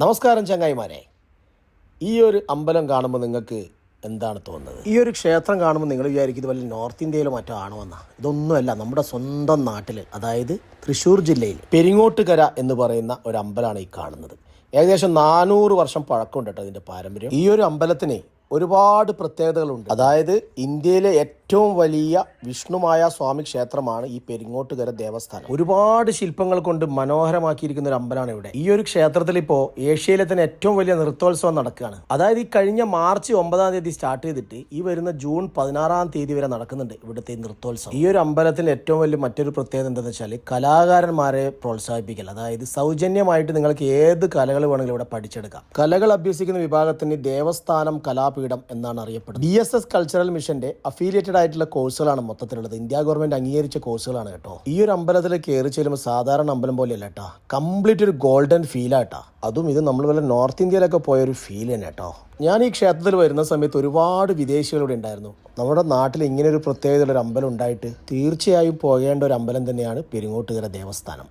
നമസ്കാരം ചങ്ങായിമാരെ. ഈ ഒരു അമ്പലം കാണുമ്പോൾ നിങ്ങൾക്ക് എന്താണ് തോന്നുന്നത്? ഈ ഒരു ക്ഷേത്രം കാണുമ്പോൾ നിങ്ങൾ വിചാരിക്കും ഇത് വല്ല നോർത്ത് ഇന്ത്യയിലോ മറ്റോ ആണോ എന്നാ. ഇതൊന്നുമല്ല നമ്മുടെ സ്വന്തം നാട്ടിൽ അതായത് തൃശ്ശൂർ ജില്ലയിൽ പെരിങ്ങോട്ടുകര എന്ന് പറയുന്ന ഒരു അമ്പലമാണ് ഈ കാണുന്നത്. ഏകദേശം നാനൂറ് വർഷം പഴക്കമുണ്ട് കേട്ടോ ഇതിന്റെ പാരമ്പര്യം. ഈ ഒരു അമ്പലത്തിന് ഒരുപാട് പ്രത്യേകതകളുണ്ട്. അതായത് ഇന്ത്യയിലെ ഏറ്റവും വലിയ വിഷ്ണുമായ സ്വാമി ക്ഷേത്രമാണ് ഈ പെരിങ്ങോട്ടുകര ദേവസ്ഥാനം. ഒരുപാട് ശില്പങ്ങൾ കൊണ്ട് മനോഹരമാക്കിയിരിക്കുന്ന ഒരു അമ്പലമാണ് ഇവിടെ. ഈ ഒരു ക്ഷേത്രത്തിൽ ഇപ്പോൾ ഏഷ്യയിലെ തന്നെ ഏറ്റവും വലിയ നൃത്തോത്സവം നടക്കുകയാണ്. അതായത് ഈ കഴിഞ്ഞ മാർച്ച് ഒമ്പതാം തീയതി സ്റ്റാർട്ട് ചെയ്തിട്ട് ഈ വരുന്ന ജൂൺ പതിനാറാം തീയതി വരെ നടക്കുന്നുണ്ട് ഇവിടുത്തെ നൃത്തോത്സവം. ഈ ഒരു അമ്പലത്തിൽ ഏറ്റവും വലിയ മറ്റൊരു പ്രത്യേകത എന്താണെന്ന് വെച്ചാൽ കലാകാരന്മാരെ പ്രോത്സാഹിപ്പിക്കൽ. അതായത് സൗജന്യമായിട്ട് നിങ്ങൾക്ക് ഏത് കലകൾ വേണമെങ്കിലും ഇവിടെ പഠിച്ചെടുക്കാം. കലകൾ അഭ്യസിക്കുന്ന വിഭാഗത്തിന് ദേവസ്ഥാനം കലാപീഠം എന്നാണ് അറിയപ്പെടുന്നത്. ബി എസ് എസ് കൾച്ചറൽ മിഷന്റെ അഫിലിയേറ്റഡ് ആയിട്ടുള്ള കോഴ്സുകളാണ് മൊത്തത്തിലുള്ളത്. ഇന്ത്യ ഗവൺമെന്റ് അംഗീകരിച്ച കോഴ്സുകളാണ് കേട്ടോ. ഈ ഒരു അമ്പലത്തിൽ കയറി ചെല്ലുമ്പോൾ സാധാരണ അമ്പലം പോലെയല്ല കേട്ടോ. കംപ്ലീറ്റ് ഒരു ഗോൾഡൻ ഫീലാട്ടാ അതും ഇത് നമ്മൾ വല്ല നോർത്ത് ഇന്ത്യയിലൊക്കെ പോയ ഒരു ഫീൽ തന്നെ കേട്ടോ. ഞാൻ ഈ ക്ഷേത്രത്തിൽ വരുന്ന സമയത്ത് ഒരുപാട് വിദേശികൾ ഇവിടെ ഉണ്ടായിരുന്നു. നമ്മുടെ നാട്ടിൽ ഇങ്ങനെ ഒരു പ്രത്യേകതയുള്ള ഒരു അമ്പലം ഉണ്ടായിട്ട് തീർച്ചയായും പോകേണ്ട ഒരു അമ്പലം തന്നെയാണ് പെരിങ്ങോട്ടുകര ദേവസ്ഥാനം.